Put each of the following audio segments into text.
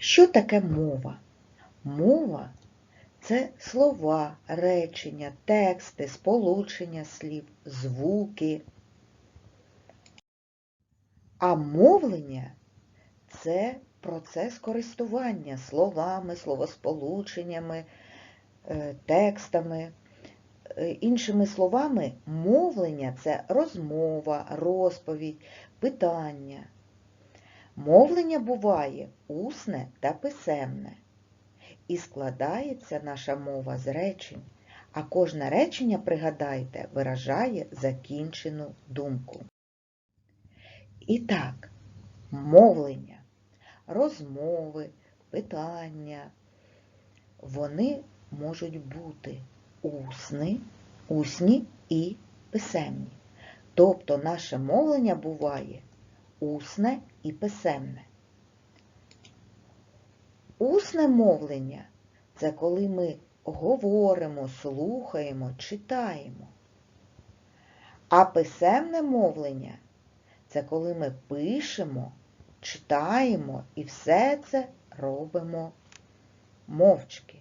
Що таке мова? Мова це слова, речення, тексти, сполучення слів, звуки. А мовлення це процес користування словами, словосполученнями, е, текстами. Е, Іншими словами, мовлення це розмова, розповідь, питання. Мовлення буває усне та писемне. І складається наша мова з речень, а кожне речення, пригадайте, виражає закінчену думку. І так, мовлення, розмови, питання, вони можуть бути усні, усні і писемні. Тобто наше мовлення буває усне і писемне. Усне мовлення це коли ми говоримо, слухаємо, читаємо. А писемне мовлення це коли ми пишемо, читаємо і все це робимо мовчки.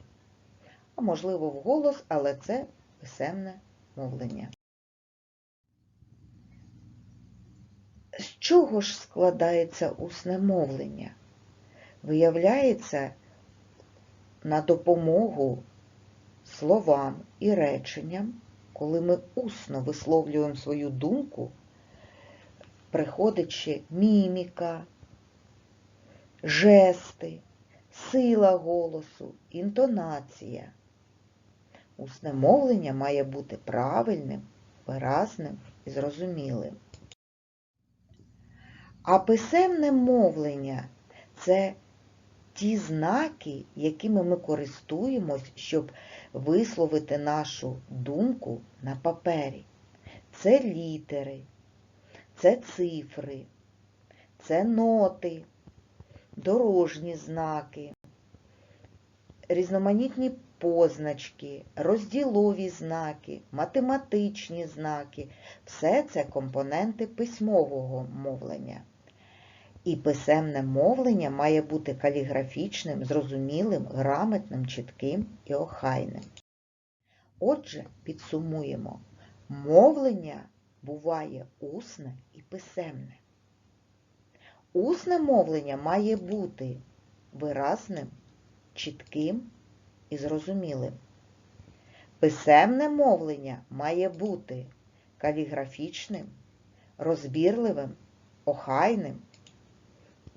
А можливо, вголос, але це писемне мовлення. З чого ж складається усне мовлення? Виявляється, на допомогу словам і реченням, коли ми усно висловлюємо свою думку, приходить ще міміка, жести, сила голосу, інтонація. Усне мовлення має бути правильним, виразним і зрозумілим. А писемне мовлення це ті знаки, якими ми користуємось, щоб висловити нашу думку на папері. Це літери, це цифри, це ноти, дорожні знаки, різноманітні позначки, розділові знаки, математичні знаки. Все це компоненти письмового мовлення. І писемне мовлення має бути каліграфічним, зрозумілим, грамотним, чітким і охайним. Отже, підсумуємо, мовлення буває усне і писемне. Усне мовлення має бути виразним, чітким і зрозумілим. Писемне мовлення має бути каліграфічним, розбірливим, охайним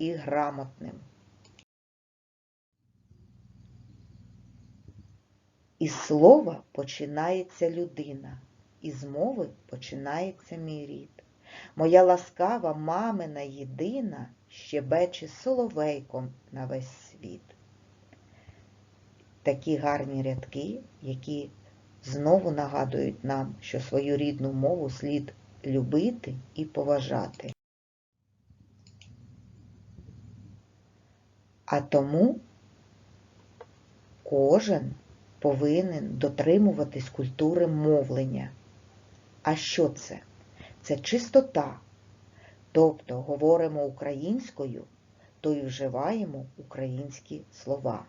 і грамотним. Із слова починається людина, із мови починається мій рід. Моя ласкава мамина єдина щебече соловейком на весь світ. Такі гарні рядки, які знову нагадують нам, що свою рідну мову слід любити і поважати. А тому кожен повинен дотримуватись культури мовлення. А що це? Це чистота. Тобто говоримо українською, то і вживаємо українські слова.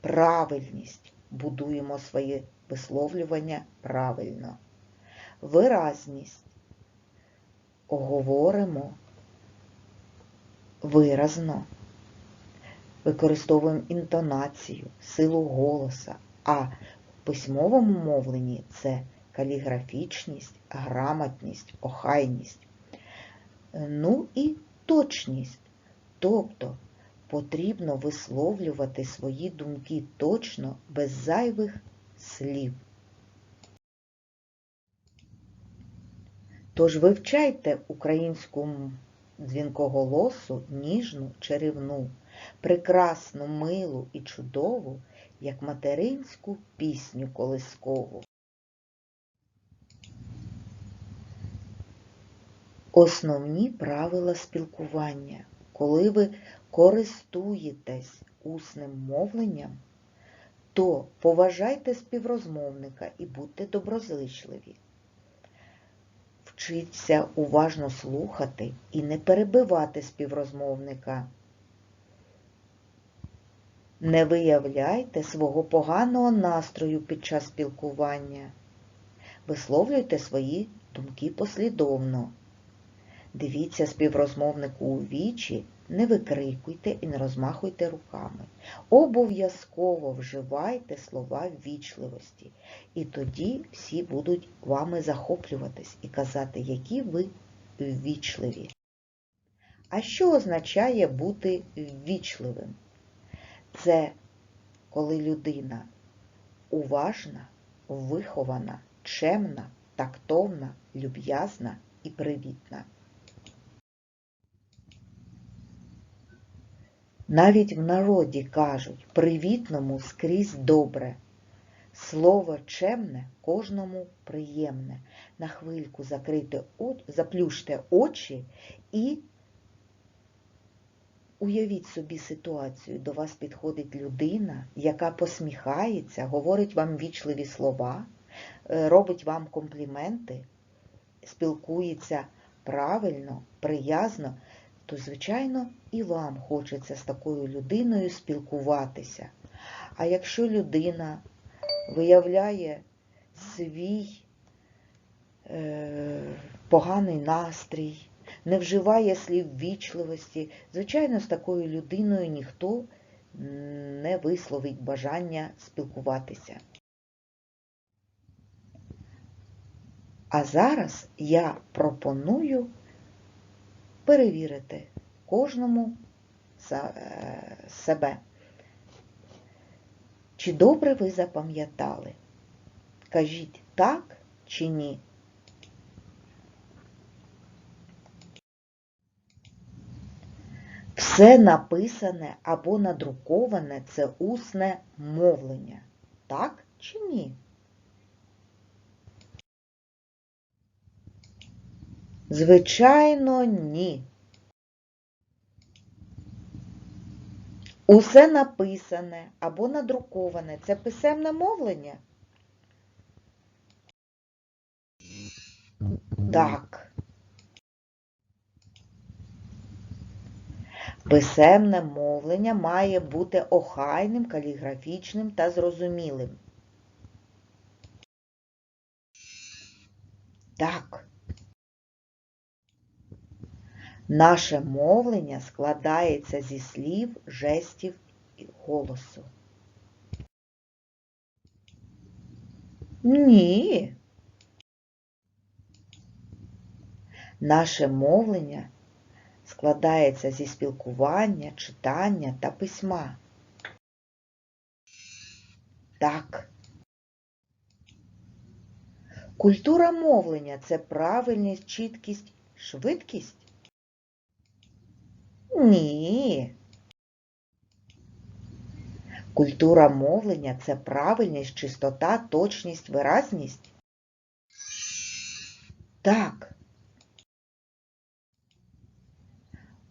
Правильність. Будуємо своє висловлювання правильно. Виразність. Говоримо виразно використовуємо інтонацію, силу голоса, а в письмовому мовленні це каліграфічність, грамотність, охайність. Ну і точність. Тобто потрібно висловлювати свої думки точно, без зайвих слів. Тож вивчайте українську дзвінкоголосу ніжну чарівну, прекрасну, милу і чудову, як материнську пісню колискову. Основні правила спілкування. Коли ви користуєтесь усним мовленням, то поважайте співрозмовника і будьте доброзичливі. Вчіться уважно слухати і не перебивати співрозмовника. Не виявляйте свого поганого настрою під час спілкування. Висловлюйте свої думки послідовно. Дивіться співрозмовнику у вічі, не викрикуйте і не розмахуйте руками. Обов'язково вживайте слова ввічливості, і тоді всі будуть вами захоплюватись і казати, які ви ввічливі. А що означає бути ввічливим? Це коли людина уважна, вихована, чемна, тактовна, люб'язна і привітна. Навіть в народі кажуть привітному скрізь добре. Слово чемне кожному приємне. На хвильку закрийте, о- заплющте очі і уявіть собі ситуацію. До вас підходить людина, яка посміхається, говорить вам вічливі слова, е, робить вам компліменти, спілкується правильно, приязно, то, звичайно, і вам хочеться з такою людиною спілкуватися. А якщо людина виявляє свій е, поганий настрій, не вживає слів вічливості, звичайно, з такою людиною ніхто не висловить бажання спілкуватися. А зараз я пропоную перевірити кожному е, себе. Чи добре ви запам'ятали? Кажіть так чи ні? Все написане або надруковане це усне мовлення. Так чи ні? Звичайно, ні. Усе написане або надруковане це писемне мовлення? Так. Писемне мовлення має бути охайним, каліграфічним та зрозумілим. Так. Наше мовлення складається зі слів, жестів і голосу. Ні. Наше мовлення складається зі спілкування, читання та письма. Так. Культура мовлення це правильність, чіткість, швидкість? Ні. Культура мовлення це правильність, чистота, точність, виразність? Так.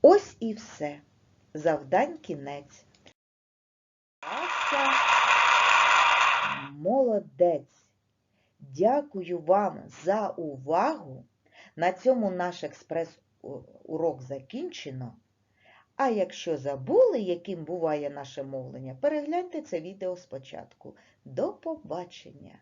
Ось і все. Завдань кінець. Молодець. Дякую вам за увагу. На цьому наш експрес-урок закінчено. А якщо забули, яким буває наше мовлення, перегляньте це відео спочатку. До побачення!